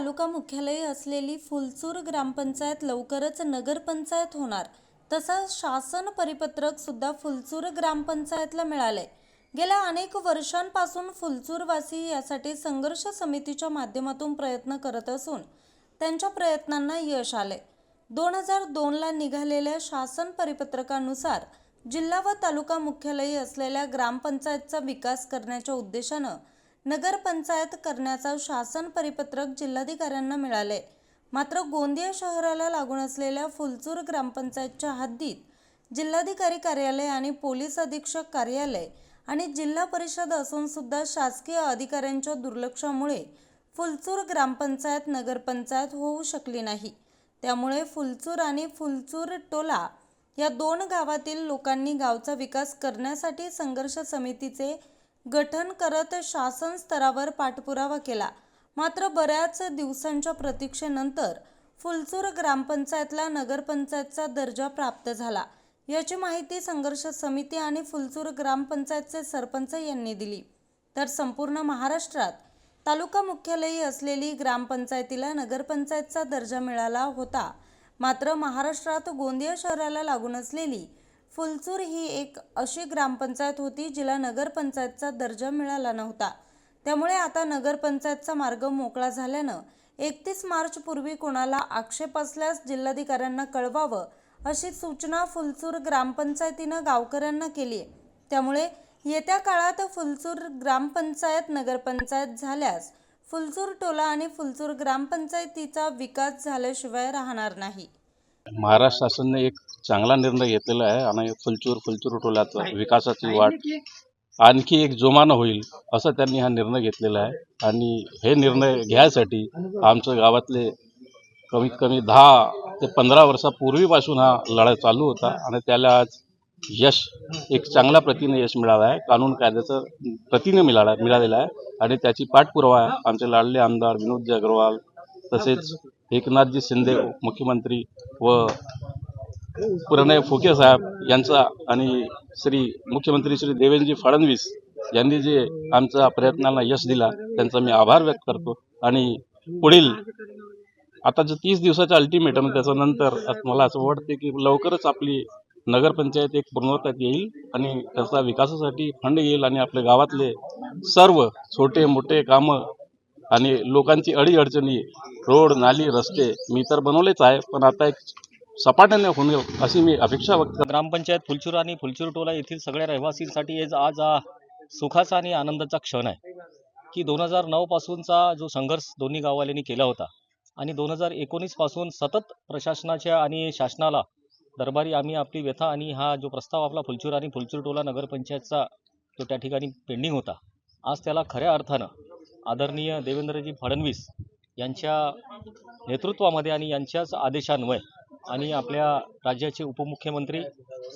तालुका मुख्यालय असलेली फुलचूर ग्रामपंचायत लवकरच नगरपंचायत होणार. तसं शासन परिपत्रक सुद्धा फुलचूर ग्रामपंचायतला मिळालंय. गेल्या अनेक वर्षांपासून फुलचूरवासी यासाठी संघर्ष समितीच्या माध्यमातून प्रयत्न करत असून त्यांच्या प्रयत्नांना यश आले दोन हजार दोनला निघालेल्या शासन परिपत्रकानुसार जिल्हा व तालुका मुख्यालयी असलेल्या ग्रामपंचायतचा विकास करण्याच्या उद्देशानं नगरपंचायत करण्याचा शासन परिपत्रक जिल्हाधिकाऱ्यांना मिळाले मात्र गोंदिया शहराला लागून असलेल्या फुलचूर ग्रामपंचायतच्या हद्दीत जिल्हाधिकारी कार्यालय आणि पोलीस अधीक्षक कार्यालय आणि जिल्हा परिषद असून सुद्धा शासकीय अधिकाऱ्यांच्या दुर्लक्षामुळे फुलचूर ग्रामपंचायत नगरपंचायत होऊ शकली नाही. त्यामुळे फुलचूर आणि फुलचूर टोला या दोन गावातील लोकांनी गावचा विकास करण्यासाठी संघर्ष समितीचे गठन करत शासन स्तरावर पाठपुरावा केला. मात्र बऱ्याच दिवसांच्या प्रतीक्षेनंतर फुलचूर ग्रामपंचायतला नगरपंचायतचा दर्जा प्राप्त झाला. याची माहिती संघर्ष समिती आणि फुलचूर ग्रामपंचायतचे सरपंच यांनी दिली. तर संपूर्ण महाराष्ट्रात तालुका मुख्यालयी असलेली ग्रामपंचायतीला नगरपंचायतचा दर्जा मिळाला होता. मात्र महाराष्ट्रात गोंदिया शहराला लागून असलेली फुलचूर ही एक अशी ग्रामपंचायत होती जिला नगरपंचायतचा दर्जा मिळाला नव्हता. त्यामुळे आता नगरपंचायतचा मार्ग मोकळा झाल्यानं एकतीस मार्चपूर्वी कोणाला आक्षेप असल्यास जिल्हाधिकाऱ्यांना कळवावं अशी सूचना फुलचूर ग्रामपंचायतीनं गावकऱ्यांना केली. आहे त्यामुळे येत्या काळात फुलचूर ग्रामपंचायत नगरपंचायत झाल्यास फुलचूर टोला आणि फुलचूर ग्रामपंचायतीचा विकास झाल्याशिवाय राहणार नाही. महाराष्ट्र शासनाने एक चांगला निर्णय घेतलेला आहे आणि फुलचूर फुलचूर टोल्याचा विकासाची वाट. आणखी एक जोमानं होईल असं त्यांनी हा निर्णय घेतलेला आहे. आणि हे निर्णय घ्यायसाठी आमच्या गावातले कमीत कमी दहा ते पंधरा वर्षापूर्वीपासून हा लढा चालू होता आणि त्याला आज यश एक चांगल्या प्रतीने यश मिळालं आहे. कानून कायद्याचं प्रतीने मिळाला मिळालेलं आहे. आणि त्याची पाठपुरावा आमचे लाडले आमदार विनोदजी अग्रवाल तसेच एकनाथजी शिंदे मुख्यमंत्री व प्रणय फुके साहेब यांचा आणि श्री मुख्यमंत्री श्री देवेंद्रजी फडणवीस यांनी जे आमच्या प्रयत्नांना यश दिला त्यांचा मी आभार व्यक्त करतो. आणि पुढील आता जे तीस दिवसाचं अल्टिमेटम त्याच्यानंतर मला असं वाटते की लवकरच आपली नगरपंचायत एक पूर्णत्वात येईल आणि त्याचा विकासासाठी फंड येईल आणि आपल्या गावातले सर्व छोटे मोठे कामं आणि लोकांची अडीअडचणी रोड नाली रस्ते मी तर बनवलेच आहे पण आता एक सपाट्याने होणे अशी मी अपेक्षा व्यक्त ग्रामपंचायत फुलचूर आणि फुलचूर टोला येथील सगळ्या रहिवासींसाठी आज हा सुखाचा आणि आनंदाचा क्षण आहे की दोन हजार नऊ पासूनचा जो संघर्ष दोन्ही गाववाल्यांनी केला होता आणि दोन हजार एकोणीसपासून सतत प्रशासनाच्या आणि शासनाला दरबारी आम्ही आपली व्यथा आणि हा जो प्रस्ताव आपला फुलचूर आणि फुलचूर टोला नगरपंचायतचा तो त्या ठिकाणी पेंडिंग होता. आज त्याला खऱ्या अर्थानं आदरणीय देवेंद्रजी फडणवीस यांच्या नेतृत्वामध्ये आणि यांच्याच आदेशान्वये आणि आपल्या राज्याचे उपमुख्यमंत्री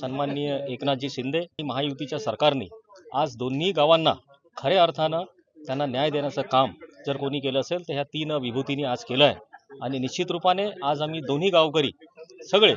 सन्माननीय एकनाथजी शिंदे आणि महायुतीच्या सरकारने आज दोन्ही गावांना खऱ्या अर्थानं त्यांना न्याय देण्याचं काम जर कोणी केलं असेल तर ह्या तीन विभूतींनी आज केलं आहे. आणि निश्चित रूपाने आज आम्ही दोन्ही गावकरी सगळे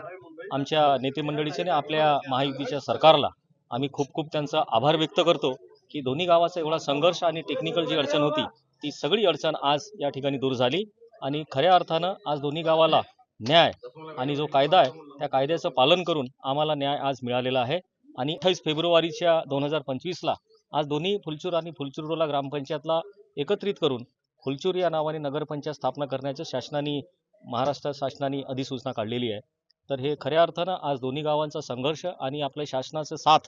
आमच्या नेतेमंडळीचे आणि आपल्या महायुतीच्या सरकारला आम्ही खूप खूप त्यांचा आभार व्यक्त करतो की दोन्ही गावाचा एवढा संघर्ष आणि टेक्निकल जी अडचण होती ती सगळी अडचण आज या ठिकाणी दूर झाली आणि खऱ्या अर्थानं आज दोन्ही गावाला न्याय आणि जो कायदा आहे त्या कायद्याचं पालन करून आम्हाला न्याय आज मिळालेला आहे. आणि अठ्ठावीस फेब्रुवारीच्या दोन हजार पंचवीसला आज दोन्ही फुलचूर आणि फुलचुरोला ग्रामपंचायतला एकत्रित करून फुलचूर या नावाने नगरपंचायत स्थापना करण्याचं शासनाने महाराष्ट्र शासनाने अधिसूचना काढलेली आहे. तर हे खऱ्या अर्थानं आज दोन्ही गावांचा संघर्ष आणि आपल्या शासनाचं साथ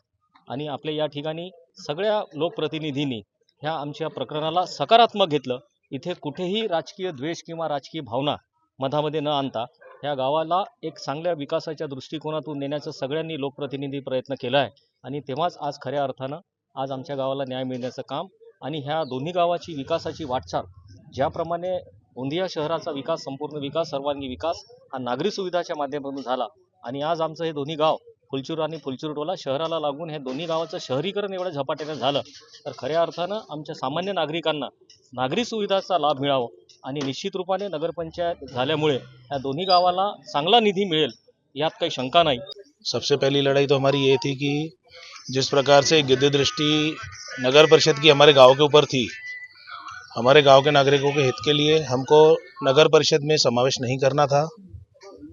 आणि आपल्या या ठिकाणी सगळ्या लोकप्रतिनिधींनी ह्या आमच्या प्रकरणाला सकारात्मक घेतलं. इथे कुठेही राजकीय द्वेष किंवा राजकीय भावना मधामध्ये न आणता ह्या गावाला एक चांगल्या विकासाच्या दृष्टिकोनातून नेण्याचा सगळ्यांनी लोकप्रतिनिधी प्रयत्न केला आहे. आणि तेव्हाच आज खऱ्या अर्थानं आज आमच्या गावाला न्याय मिळण्याचं काम आणि ह्या दोन्ही गावाची विकासाची वाटचाल ज्याप्रमाणे गोंदिया शहराचा विकास संपूर्ण विकास सर्वांगी विकास हा नागरी सुविधाच्या माध्यमातून झाला आणि आज आमचं हे दोन्ही गाव फुलचूर आणि फुलचूर टोला शहराला लागून हे दोन्ही गावाचं शहरीकरण एवढ्या झपाट्याने झालं. तर खऱ्या अर्थानं आमच्या सामान्य नागरिकांना नागरी सुविधाचा लाभ मिळावा आणि निश्चित रूपाने नगरपंचायत झाल्यामुळे या दोन्ही गावाला चांगला निधी मिळेल यात काही शंका नाही. सबसे पहली लड़ाई तो हमारी ये थी कि जिस प्रकार से गिद्ध दृष्टि नगर परिषद की हमारे गांव के ऊपर थी हमारे गांव के नागरिकों के हित के लिए हमको नगर परिषद में समावेश नहीं करना था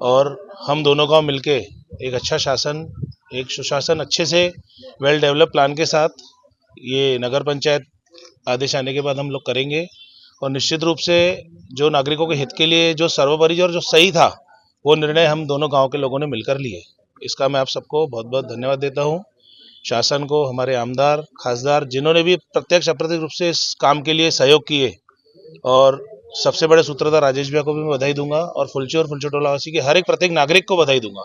और हम दोनों गांव मिलके एक अच्छा शासन, एक सुशासन अच्छे से वेल डेवलप प्लान के साथ ये नगर पंचायत आदेश आने के बाद हम लोग करेंगे। और निश्चित रूप से जो नागरिकों के हित के लिए जो सर्वोपरि और जो सही था, वो निर्णय हम दोनों गाँव के लोगों ने मिलकर लिए। इसका मैं आप सबको बहुत बहुत धन्यवाद देता हूँ। शासन को, हमारे आमदार, खासदार, जिन्होंने भी प्रत्यक्ष अप्रत्यक्ष रूप से इस काम के लिए सहयोग किए, और सबसे बड़े सूत्रधार राजेश भैया को भी मैं बधाई दूँगा, और फुलची और फुलची टोलावासी के हर एक प्रत्येक नागरिक को बधाई दूँगा।